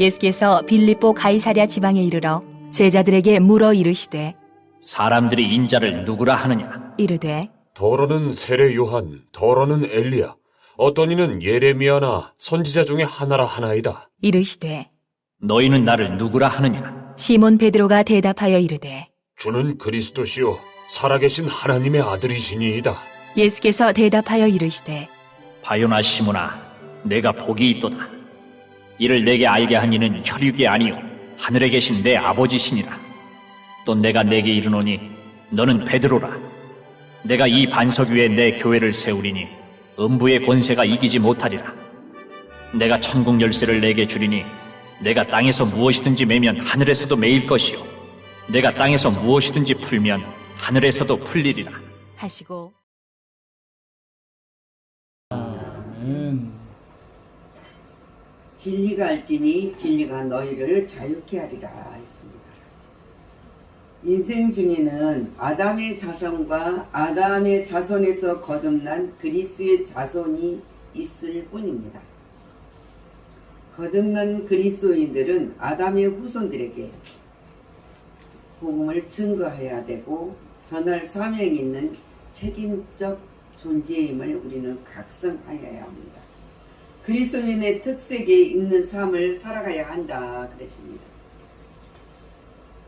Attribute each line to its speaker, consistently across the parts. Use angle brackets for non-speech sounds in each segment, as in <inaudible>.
Speaker 1: 예수께서 빌립보 가이사랴 지방에 이르러 제자들에게 물어 이르시되
Speaker 2: 사람들이 인자를 누구라 하느냐?
Speaker 1: 이르되
Speaker 3: 더러는 세례 요한, 더러는 엘리야, 어떤 이는 예레미야나 선지자 중에 하나라 하나이다.
Speaker 1: 이르시되
Speaker 2: 너희는 나를 누구라 하느냐?
Speaker 1: 시몬 베드로가 대답하여 이르되
Speaker 3: 주는 그리스도시요 살아계신 하나님의 아들이시니이다.
Speaker 1: 예수께서 대답하여 이르시되
Speaker 2: 바요나 시모나, 내가 복이 있도다. 이를 내게 알게 한 이는 혈육이 아니요 하늘에 계신 내 아버지시니라. 또 내가 내게 이르노니 너는 베드로라. 내가 이 반석 위에 내 교회를 세우리니 음부의 권세가 이기지 못하리라. 내가 천국 열쇠를 내게 주리니 내가 땅에서 무엇이든지 매면 하늘에서도 매일 것이요 내가 땅에서 무엇이든지 풀면 하늘에서도 풀리리라.
Speaker 1: 하시고
Speaker 4: 아멘.
Speaker 5: 진리가 알지니 진리가 너희를 자유케 하리라 했습니다. 인생 중에는 아담의 자손과 아담의 자손에서 거듭난 그리스의 자손이 있을 뿐입니다. 거듭난 그리스도인들은 아담의 후손들에게 복음을 증거해야 되고 전할 사명이 있는 책임적 존재임을 우리는 각성하여야 합니다. 그리스도인의 특색에 있는 삶을 살아가야 한다 그랬습니다.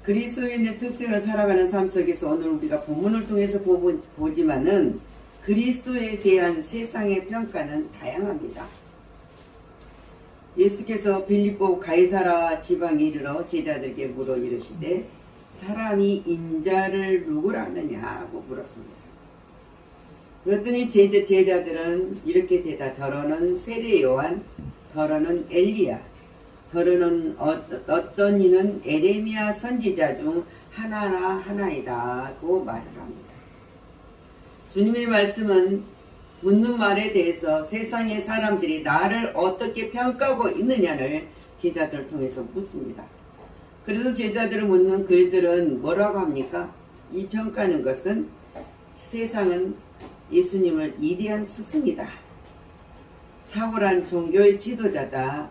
Speaker 5: 그리스도인의 특색을 살아가는 삶 속에서 오늘 우리가 본문을 통해서 보지만은 그리스도에 대한 세상의 평가는 다양합니다. 예수께서 빌립보 가이사라 지방에 이르러 제자들에게 물어 이르시되 사람이 인자를 누구라 하느냐고 물었습니다. 그랬더니 제자, 제자들은 이렇게 대답 더러는 세례 요한 더러는 엘리야 더러는 어, 어떤 이는 에레미야 선지자 중 하나나 하나이다고 말을 합니다. 주님의 말씀은 묻는 말에 대해서 세상의 사람들이 나를 어떻게 평가하고 있느냐를 제자들을 통해서 묻습니다. 그래도 제자들을 묻는 그들은 뭐라고 합니까? 이 평가하는 것은 세상은 예수님을 이대한 스승이다. 탁월한 종교의 지도자다.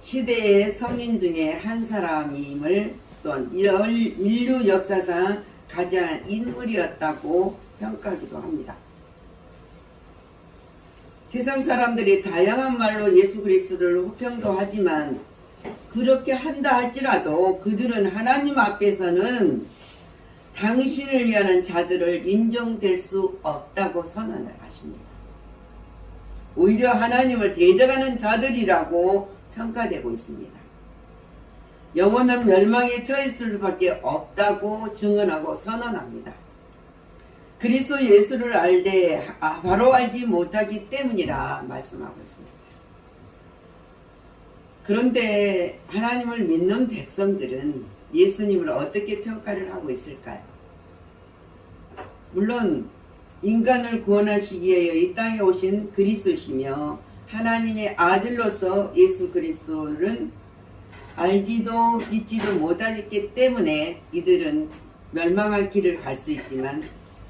Speaker 5: 시대의 성인 중에 한 사람임을 또한 인류 역사상 가장 인물이었다고 평가하기도 합니다. 세상 사람들이 다양한 말로 예수 그리스도를 호평도 하지만 그렇게 한다 할지라도 그들은 하나님 앞에서는 당신을 위하는 자들을 인정될 수 없다고 선언을 하십니다. 오히려 하나님을 대적하는 자들이라고 평가되고 있습니다. 영원한 멸망에 처했을 수밖에 없다고 증언하고 선언합니다. 그리스도 예수를 알되 아, 바로 알지 못하기 때문이라 말씀하고 있습니다. 그런데 하나님을 믿는 백성들은 예수님을 어떻게 평가를 하고 있을까요? 물론 인간을 구원하시기 위하여 이 땅에 오신 그리스도시며 하나님의 아들로서 예수 그리스도는 알지도 믿지도 못하기 때문에 이들은 멸망할 길을 갈 수 있지만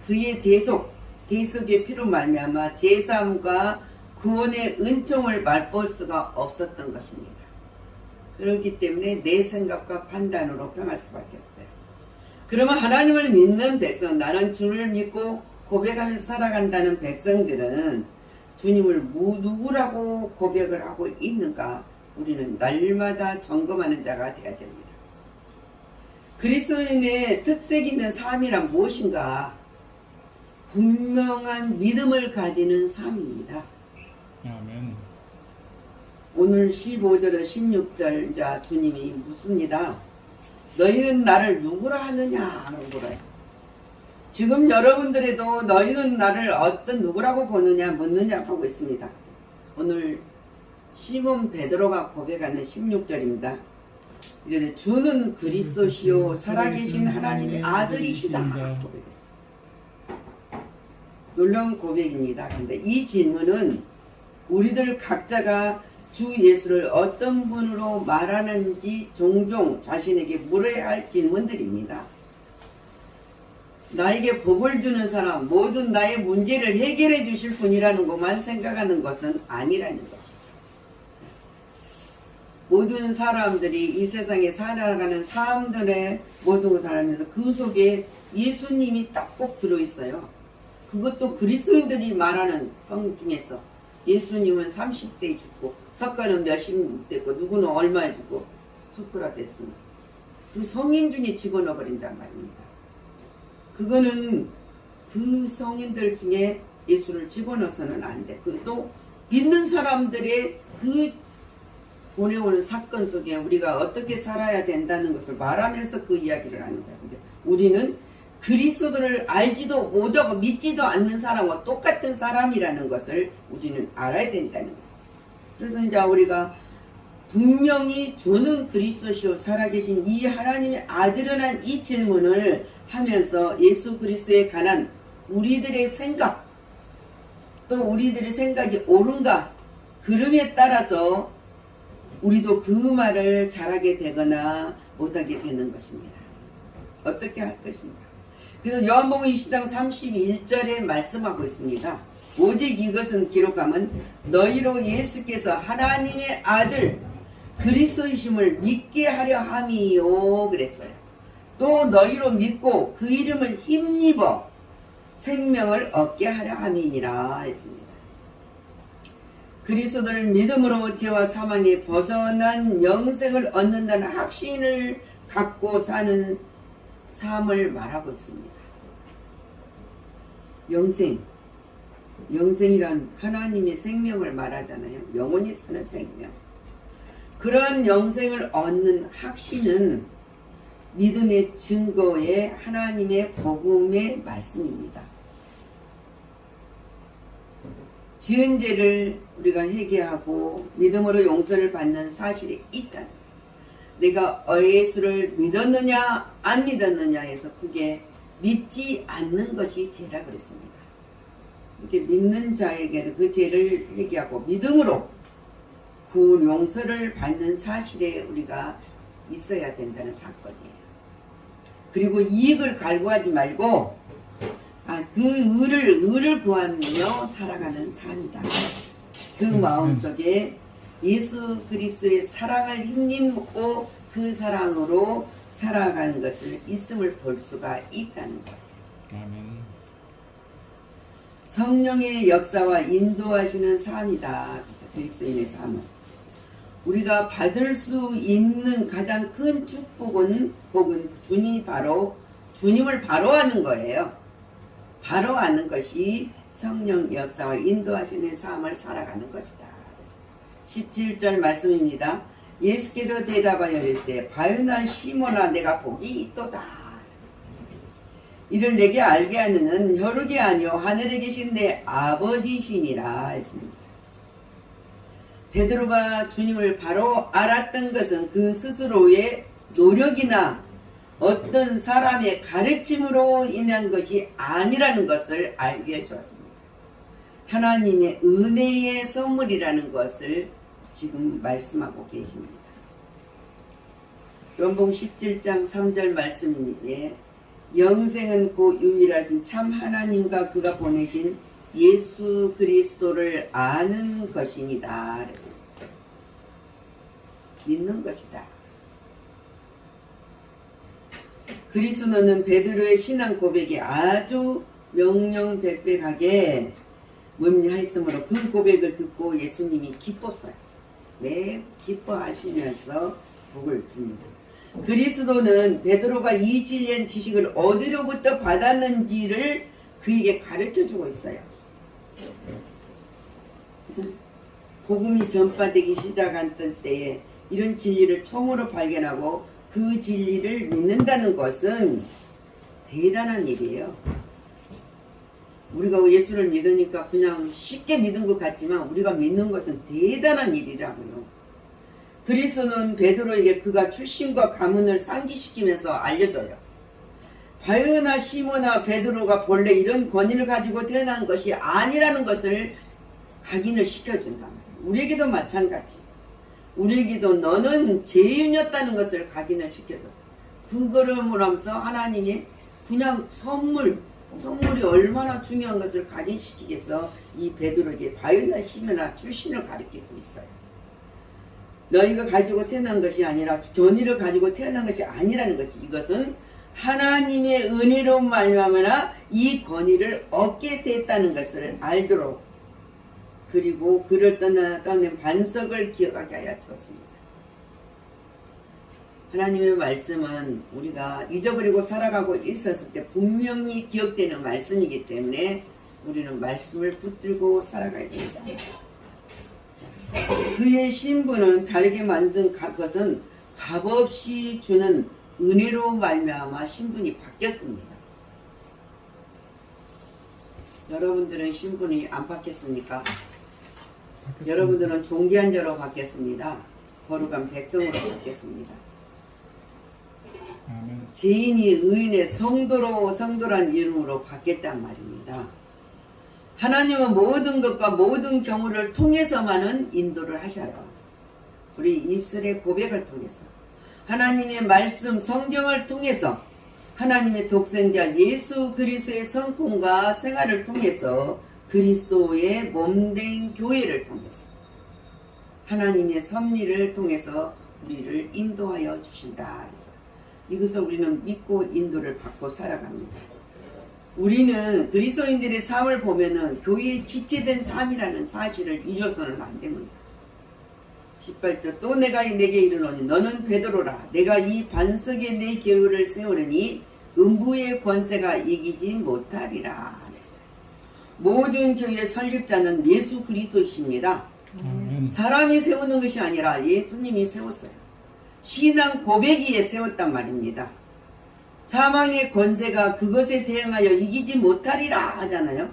Speaker 5: 그의 대속, 대속의 피로 말미암아 제사함과 구원의 은총을 맛볼 수가 없었던 것입니다. 그렇기 때문에 내 생각과 판단으로 평할 수밖에 없어요. 그러면 하나님을 믿는 백성, 나는 주를 믿고 고백하면서 살아간다는 백성들은 주님을 누구라고 고백을 하고 있는가 우리는 날마다 점검하는 자가 되어야 됩니다. 그리스도인의 특색 있는 삶이란 무엇인가? 분명한 믿음을 가지는 삶입니다.
Speaker 4: 아멘.
Speaker 5: 오늘 15절에 16절 자 주님이 묻습니다. 너희는 나를 누구라 하느냐 하는 거예요. 지금 여러분들에도 너희는 나를 어떤 누구라고 보느냐 묻느냐 하고 있습니다. 오늘 시몬 베드로가 고백하는 16절입니다. 이제 주는 그리스도시요 살아계신 하나님의 아들이시다 고백했어요. 놀라운 고백입니다. 근데 이 질문은 우리들 각자가 주 예수를 어떤 분으로 말하는지 종종 자신에게 물어야 할 질문들입니다. 나에게 복을 주는 사람, 모든 나의 문제를 해결해 주실 분이라는 것만 생각하는 것은 아니라는 것이죠. 모든 사람들이 이 세상에 살아가는 사람들의 모든 것을 알면서 그 속에 예수님이 딱 꼭 들어있어요. 그것도 그리스도인들이 말하는 성 중에서 예수님은 30대에 죽고 석가는 몇십 대고 누구는 얼마에 죽고 소크라테스는 그 성인 중에 집어넣어 버린단 말입니다. 그거는 그 성인들 중에 예수를 집어넣어서는 안 돼. 그또 믿는 사람들의 그 보내오는 사건 속에 우리가 어떻게 살아야 된다는 것을 말하면서 그 이야기를 거야. 근데 우리는 그리스도를 알지도 못하고 믿지도 않는 사람과 똑같은 사람이라는 것을 우리는 알아야 된다는 거죠. 그래서 이제 우리가 분명히 주는 그리스도시요 살아계신 이 하나님의 아들은 한이 질문을 하면서 예수 그리스도에 관한 우리들의 생각 또 우리들의 생각이 옳은가 그름에 따라서 우리도 그 말을 잘하게 되거나 못하게 되는 것입니다. 어떻게 할 것인가. 그래서 요한복음 20장 31절에 말씀하고 있습니다. 오직 이것은 기록함은 너희로 예수께서 하나님의 아들 그리스도이심을 믿게 하려 함이요 그랬어요. 또 너희로 믿고 그 이름을 힘입어 생명을 얻게 하려 함이니라 했습니다. 그리스도를 믿음으로 죄와 사망에 벗어난 영생을 얻는다는 확신을 갖고 사는 삶을 말하고 있습니다. 영생. 영생이란 하나님의 생명을 말하잖아요. 영원히 사는 생명. 그런 영생을 얻는 확신은 믿음의 증거의 하나님의 복음의 말씀입니다. 지은 죄를 우리가 회개하고 믿음으로 용서를 받는 사실이 있다. 내가 예수를 믿었느냐 안 믿었느냐에서 그게 믿지 않는 것이 죄라 그랬습니다. 이렇게 믿는 자에게는 그 죄를 회개하고 믿음으로 그 용서를 받는 사실에 우리가 있어야 된다는 사건이에요. 그리고 이익을 갈구하지 말고 아, 그 의를 의를 구하며 살아가는 삶이다. 그 마음속에 예수 그리스도의 사랑을 힘입고 그 사랑으로 살아가는 것을 있음을 볼 수가 있다는 것.
Speaker 4: 아멘.
Speaker 5: 성령의 역사와 인도하시는 삶이다. 그리스도인의 삶은 우리가 받을 수 있는 가장 큰 축복은 복은 주님이 바로 주님을 바로 하는 거예요. 바로 하는 것이 성령 역사와 인도하시는 삶을 살아가는 것이다. 17절 말씀입니다. 예수께서 대답하여 이르되 바요나 시모나 내가 복이 있도다. 이를 내게 알게 하느는 혈육이 아니요 하늘에 계신 내 아버지시니라 했습니다. 베드로가 주님을 바로 알았던 것은 그 스스로의 노력이나 어떤 사람의 가르침으로 인한 것이 아니라는 것을 알게 해주었습니다. 하나님의 은혜의 선물이라는 것을 지금 말씀하고 계십니다. 연봉 17장 3절 말씀에 영생은 고 유일하신 참 하나님과 그가 보내신 예수 그리스도를 아는 것입니다. 믿는 것이다. 그리스도는 베드로의 신앙 고백이 아주 명령백백하게 문의하였으므로 그 고백을 듣고 예수님이 기뻤어요. 네, 기뻐하시면서 복을 줍니다. 그리스도는 베드로가 이 진리한 지식을 어디로부터 받았는지를 그에게 가르쳐 주고 있어요. 복음이 전파되기 시작한 때에 이런 진리를 처음으로 발견하고 그 진리를 믿는다는 것은 대단한 일이에요. 우리가 예수를 믿으니까 그냥 쉽게 믿은 것 같지만 우리가 믿는 것은 대단한 일이라고요. 그리스도는 베드로에게 그가 출신과 가문을 상기시키면서 알려줘요. 바요나 시모나 베드로가 본래 이런 권위를 가지고 태어난 것이 아니라는 것을 확인을 시켜준다. 우리에게도 마찬가지. 우리에게도 너는 죄인이었다는 것을 각인을 시켜줬어. 그거를 하면서 하나님이 그냥 선물, 선물이 얼마나 중요한 것을 각인시키겠어 이 베드로에게 바요나 시모나 출신을 가리키고 있어요. 너희가 가지고 태어난 것이 아니라 존의를 가지고 태어난 것이 아니라는 것이 이것은 하나님의 은혜로 말미암아 이 권위를 얻게 됐다는 것을 알도록 그리고 그를 떠나 떠낸 반석을 기억하게 하여 주었습니다. 하나님의 말씀은 우리가 잊어버리고 살아가고 있었을 때 분명히 기억되는 말씀이기 때문에 우리는 말씀을 붙들고 살아가야 됩니다. 자, 그의 신분은 다르게 만든 가- 것은 값없이 주는 은혜로 말미암아 신분이 바뀌었습니다. 여러분들은 신분이 안 바뀌었습니까? 여러분들은 존귀한 자로 바뀌었습니다. 거룩한 백성으로 바뀌었습니다.
Speaker 4: 아멘.
Speaker 5: 죄인이 의인의 성도로 성도란 이름으로 바뀌었단 말입니다. 하나님은 모든 것과 모든 경우를 통해서만은 인도를 하셔요. 우리 입술의 고백을 통해서 하나님의 말씀 성경을 통해서 하나님의 독생자 예수 그리스도의 성품과 생활을 통해서 그리스도의 몸된 교회를 통해서 하나님의 섭리를 통해서 우리를 인도하여 주신다. 그래서 이것을 우리는 믿고 인도를 받고 살아갑니다. 우리는 그리스도인들의 삶을 보면은 교회에 지체된 삶이라는 사실을 잊어서는 안 됩니다. 18절 또 내가 내게 이르노니 너는 베드로라 내가 이 반석에 내 교회를 세우느니 음부의 권세가 이기지 못하리라 그랬어요. 모든 교회의 설립자는 예수 그리스도이십니다. 사람이 세우는 것이 아니라 예수님이 세웠어요. 신앙 고백위에 세웠단 말입니다. 사망의 권세가 그것에 대응하여 이기지 못하리라 하잖아요.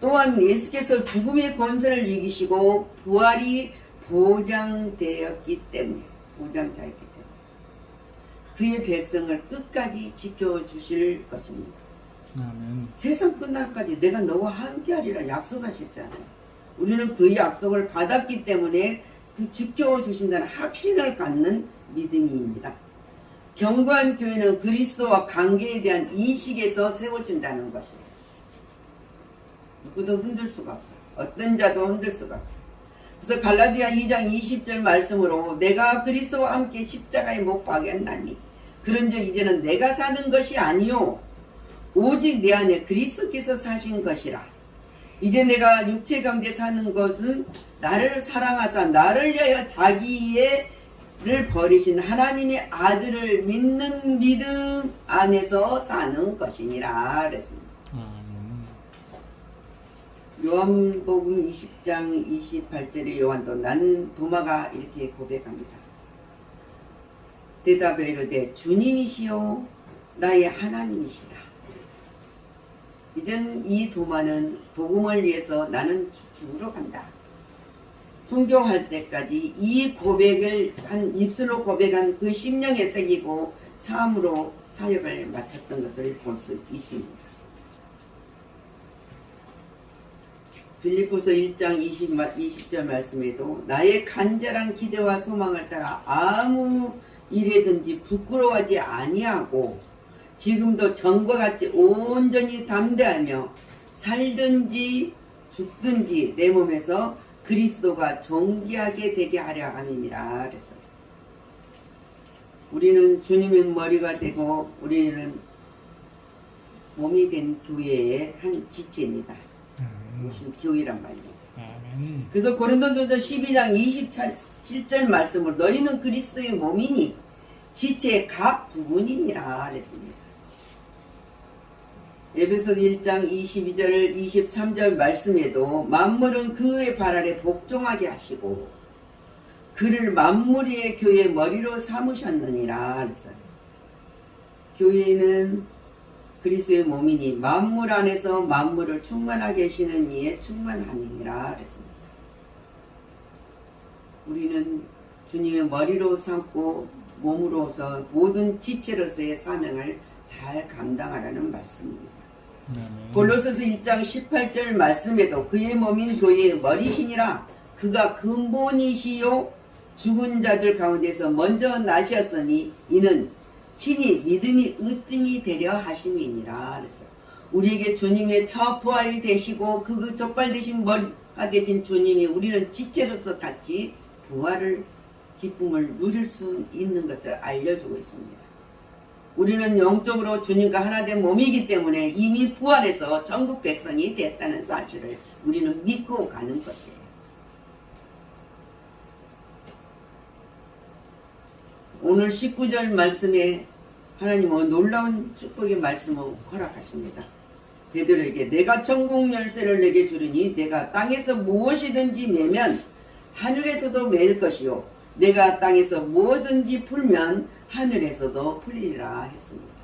Speaker 5: 또한 예수께서 죽음의 권세를 이기시고 부활이 보장되었기 때문에 보장자였기 때문에 그의 백성을 끝까지 지켜주실 것입니다.
Speaker 4: 아멘.
Speaker 5: 세상 끝날까지 내가 너와 함께하리라 약속하셨잖아요. 우리는 그 약속을 받았기 때문에 그 지켜주신다는 확신을 갖는 믿음입니다. 경고한 교회는 그리스도와 관계에 대한 인식에서 세워진다는 것이에요. 누구도 흔들 수가 없어요. 어떤 자도 흔들 수가 없어요. 그래서 갈라디아 2장 20절 말씀으로 내가 그리스도와 함께 십자가에 못 박였나니 그런즉 이제는 내가 사는 것이 아니요 오직 내 안에 그리스도께서 사신 것이라. 이제 내가 육체 가운데 사는 것은 나를 사랑하사 나를 위하여 자기의 를 버리신 하나님의 아들을 믿는 믿음 안에서 사는 것이니라 그랬습니다.
Speaker 4: 아멘.
Speaker 5: 요한복음 20장 28절에 요한도 나는 도마가 이렇게 고백합니다. 대답에 이르되 주님이시요 나의 하나님이시라. 이젠 이 도마는 복음을 위해서 나는 죽으러 간다. 순교할 때까지 이 고백을 한 입술로 고백한 그 심령에 새기고 삶으로 사역을 마쳤던 것을 볼 수 있습니다. 빌리포서 1장 20, 20절 말씀에도 나의 간절한 기대와 소망을 따라 아무 일에든지 부끄러워하지 아니하고 지금도 전과 같이 온전히 담대하며 살든지 죽든지 내 몸에서 그리스도가 존귀하게 되게 하려 함이니라 그랬어요. 우리는 주님의 머리가 되고 우리는 몸이 된 교회의 한 지체입니다.
Speaker 4: 아멘.
Speaker 5: 무슨 교회란 말이에요. 그래서 고린도전서 12장 27절 말씀을 너희는 그리스도의 몸이니 지체의 각 부분이니라 그랬습니다. 에베소 1장 22절 23절 말씀에도 만물은 그의 발 아래 복종하게 하시고 그를 만물의 교회 머리로 삼으셨느니라 그랬어요. 교회는 그리스도의 몸이니 만물 안에서 만물을 충만하게 하시는 이의 충만함이니라 그랬습니다. 우리는 주님의 머리로 삼고 몸으로서 모든 지체로서의 사명을 잘 감당하라는 말씀입니다.
Speaker 4: 아멘.
Speaker 5: 골로새서 1장 18절 말씀에도 그의 몸인 교회의 머리시니라 그가 근본이시요 죽은 자들 가운데서 먼저 나셨으니 이는 친히 믿음이 으뜸이 되려 하심이니라 그래서 우리에게 주님의 첫 부활이 되시고 그 적발 되신 머리가 되신 주님이 우리는 지체로서 같이 부활을 기쁨을 누릴 수 있는 것을 알려주고 있습니다. 우리는 영적으로 주님과 하나 된 몸이기 때문에 이미 부활해서 전국 백성이 됐다는 사실을 우리는 믿고 가는 것이에요. 오늘 19절 말씀에 하나님은 놀라운 축복의 말씀을 허락하십니다. 베드로에게 내가 천국 열쇠를 내게 주리니 내가 땅에서 무엇이든지 매면 하늘에서도 매일 것이요 내가 땅에서 무엇든지 풀면 하늘에서도 풀리라 했습니다.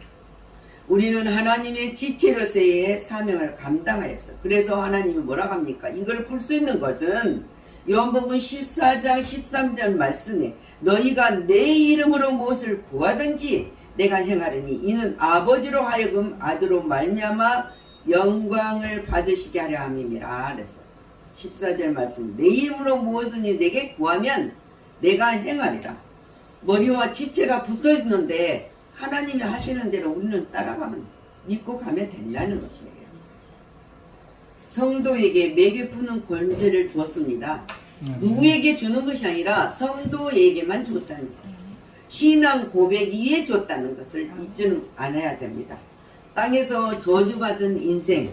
Speaker 5: 우리는 하나님의 지체로서의 사명을 감당하였어. 그래서 하나님이 뭐라고 합니까? 이걸 풀 수 있는 것은 요한복음 14장 13절 말씀에 너희가 내 이름으로 무엇을 구하든지 내가 행하리니 이는 아버지로 하여금 아들로 말미암아 영광을 받으시게 하려 함이니라 그래서 14절 말씀 내 이름으로 무엇이든지 내게 구하면 내가 행하리라 머리와 지체가 붙어 있는데 하나님이 하시는 대로 우리는 따라가면 믿고 가면 된다는 것이에요. 성도에게 매개 푸는 권세를 주었습니다.
Speaker 4: 아멘.
Speaker 5: 누구에게 주는 것이 아니라 성도에게만 줬다는 거예요. 신앙 고백 위에 줬다는 것을 잊지는 않아야 됩니다. 땅에서 저주받은 인생,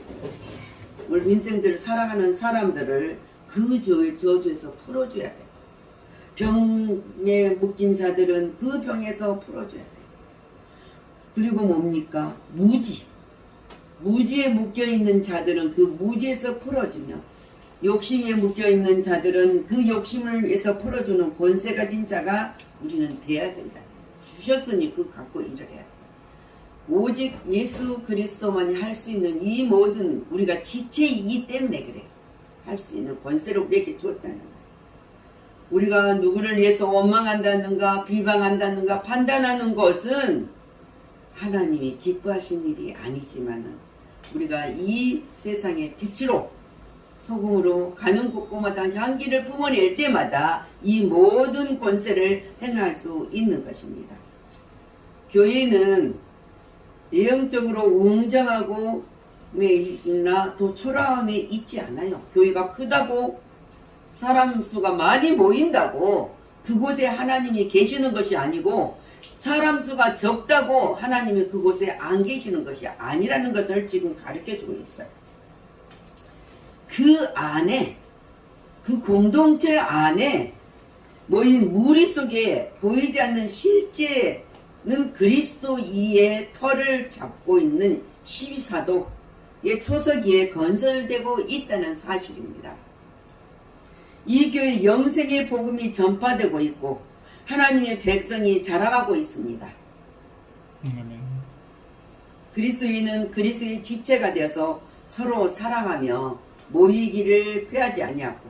Speaker 5: 우리 인생들을 사랑하는 사람들을 그 저- 저주에서 풀어줘야 돼요. 병에 묶인 자들은 그 병에서 풀어줘야 돼요. 그리고 뭡니까? 무지. 무지에 묶여있는 자들은 그 무지에서 풀어주며 욕심에 묶여있는 자들은 그 욕심을 위해서 풀어주는 권세 가진 자가 우리는 돼야 된다. 주셨으니 그 갖고 일을 해야 돼. 오직 예수 그리스도만이 할 수 있는 이 모든 우리가 지체이기 때문에 그래요. 할 수 있는 권세를 우리에게 줬다는 거예요. 우리가 누구를 위해서 원망한다는가 비방한다는가 판단하는 것은 하나님이 기뻐하신 일이 아니지만은 우리가 이 세상의 빛으로 소금으로 가는 곳곳마다 향기를 뿜어낼 때마다 이 모든 권세를 행할 수 있는 것입니다. 교회는 예형적으로 웅장하고 나또 초라함에 있지 않아요. 교회가 크다고 사람 수가 많이 모인다고 그곳에 하나님이 계시는 것이 아니고 사람 수가 적다고 하나님이 그곳에 안 계시는 것이 아니라는 것을 지금 가르쳐 주고 있어요. 그 안에 그 공동체 안에 모인 무리 속에 보이지 않는 실제는 그리스도이의 털을 잡고 있는 12사도의 초석위에 건설되고 있다는 사실입니다. 이 교회 영생의 복음이 전파되고 있고 하나님의 백성이 자라가고 있습니다.
Speaker 4: 아멘.
Speaker 5: 그리스도인은 그리스도의 지체가 되어서 서로 사랑하며 모이기를 피하지 아니하고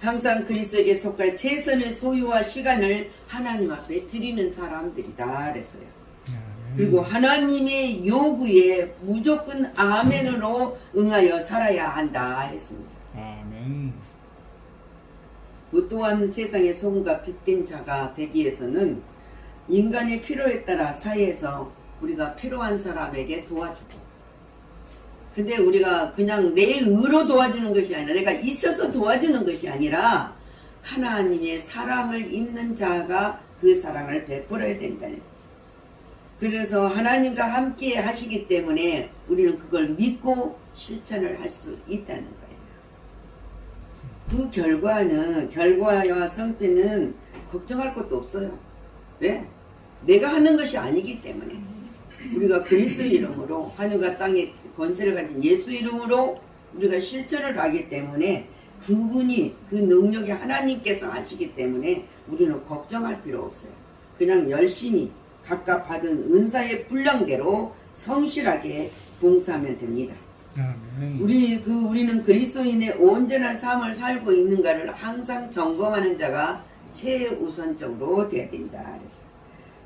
Speaker 5: 항상 그리스도에게 속할 최선의 소유와 시간을 하나님 앞에 드리는 사람들이다 그랬어요.
Speaker 4: 아멘.
Speaker 5: 그리고 하나님의 요구에 무조건 아멘으로 응하여 살아야 한다 했습니다.
Speaker 4: 아멘.
Speaker 5: 그 또한 세상의 소금과 빛된 자가 되기 위해서는 인간의 필요에 따라 사이에서 우리가 필요한 사람에게 도와주고 근데 우리가 그냥 내 의로 도와주는 것이 아니라 내가 있어서 도와주는 것이 아니라 하나님의 사랑을 입는 자가 그 사랑을 베풀어야 된다는 거죠. 그래서 하나님과 함께 하시기 때문에 우리는 그걸 믿고 실천을 할 수 있다는 거예요. 그 결과는 결과와 성패는 걱정할 것도 없어요. 왜? 내가 하는 것이 아니기 때문에 우리가 그리스도 이름으로 하늘과 땅의 권세를 가진 예수 이름으로 우리가 실천을 하기 때문에 그분이 그 능력이 하나님께서 하시기 때문에 우리는 걱정할 필요 없어요. 그냥 열심히 각각 받은 은사의 분량대로 성실하게 봉사하면 됩니다.
Speaker 4: 아멘.
Speaker 5: 우리 그 우리는 그리스도인의 온전한 삶을 살고 있는가를 항상 점검하는 자가 최우선적으로 되어야 된다. 그래서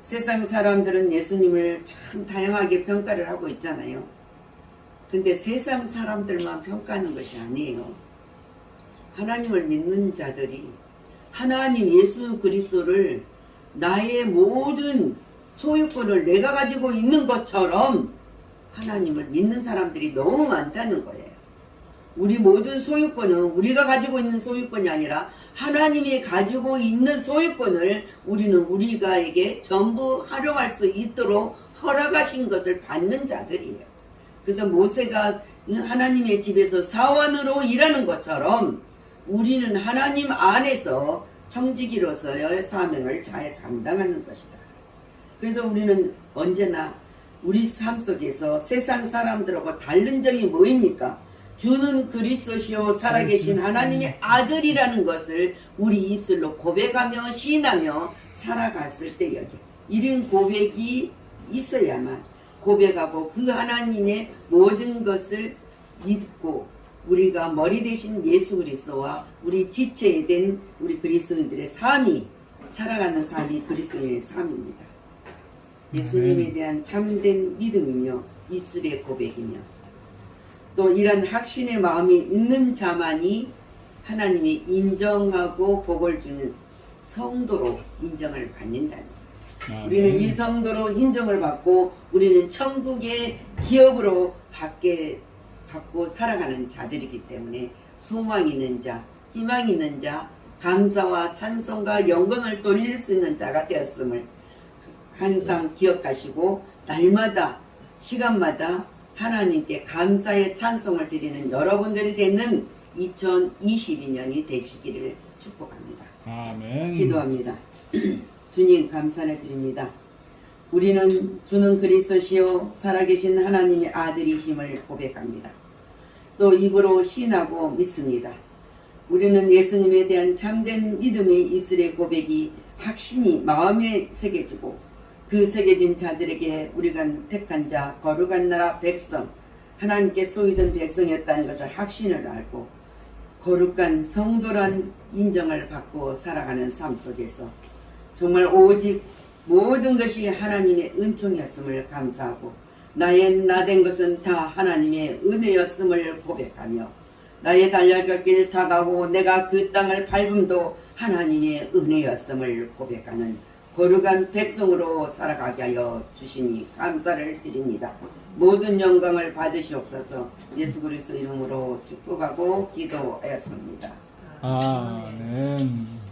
Speaker 5: 세상 사람들은 예수님을 참 다양하게 평가를 하고 있잖아요. 근데 세상 사람들만 평가하는 것이 아니에요. 하나님을 믿는 자들이 하나님 예수 그리스도를 나의 모든 소유권을 내가 가지고 있는 것처럼 하나님을 믿는 사람들이 너무 많다는 거예요. 우리 모든 소유권은 우리가 가지고 있는 소유권이 아니라 하나님이 가지고 있는 소유권을 우리는 우리가에게 전부 활용할 수 있도록 허락하신 것을 받는 자들이에요. 그래서 모세가 하나님의 집에서 사원으로 일하는 것처럼 우리는 하나님 안에서 청지기로서의 사명을 잘 감당하는 것이다. 그래서 우리는 언제나 우리 삶 속에서 세상 사람들하고 다른 점이 뭐입니까? 주는 그리스도시요 살아계신 하나님의 아들이라는 것을 우리 입술로 고백하며 시인하며 살아갔을 때 여기 이런 고백이 있어야만 고백하고 그 하나님의 모든 것을 믿고 우리가 머리 대신 예수 그리스도와 우리 지체에 된 우리 그리스도인들의 삶이 살아가는 삶이 그리스도인의 삶입니다. 예수님에 대한 참된 믿음이며 입술의 고백이며 또 이런 확신의 마음이 있는 자만이 하나님이 인정하고 복을 주는 성도로 인정을 받는다는
Speaker 4: 아멘.
Speaker 5: 우리는 이 성도로 인정을 받고 우리는 천국의 기업으로 받게 받고 살아가는 자들이기 때문에 소망 있는 자, 희망 있는 자, 감사와 찬송과 영광을 돌릴 수 있는 자가 되었음을 항상 기억하시고 날마다 시간마다 하나님께 감사의 찬송을 드리는 여러분들이 되는 2022년이 되시기를 축복합니다.
Speaker 4: 아멘.
Speaker 5: 기도합니다. <clears throat> 주님 감사를 드립니다. 우리는 주는 그리스도시요 살아계신 하나님의 아들이심을 고백합니다. 또 입으로 신하고 믿습니다. 우리는 예수님에 대한 참된 믿음의 입술의 고백이 확신이 마음에 새겨지고 그 새겨진 자들에게 우리가 택한 자 거룩한 나라 백성 하나님께 소유된 백성이었다는 것을 확신을 알고 거룩한 성도란 인정을 받고 살아가는 삶 속에서 정말 오직 모든 것이 하나님의 은총이었음을 감사하고 나의 나 된 것은 다 하나님의 은혜였음을 고백하며 나의 달려갈 길 다가고 내가 그 땅을 밟음도 하나님의 은혜였음을 고백하는 거룩한 백성으로 살아가게 하여 주시니 감사를 드립니다. 모든 영광을 받으시옵소서 예수 그리스도 이름으로 축복하고 기도하였습니다.
Speaker 4: 아멘.